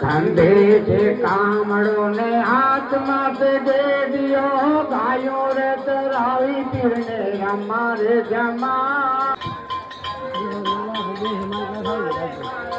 કંધે છે કામડો ને હાથમાં તે દિયો ગાયો રે તરાવી પીરને અમારે જમા.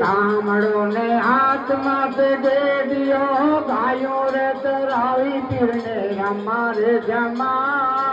કામડો ને હાથમાં ડેડિયો ગાયો રે તરાવી પીરને અમારે જમા.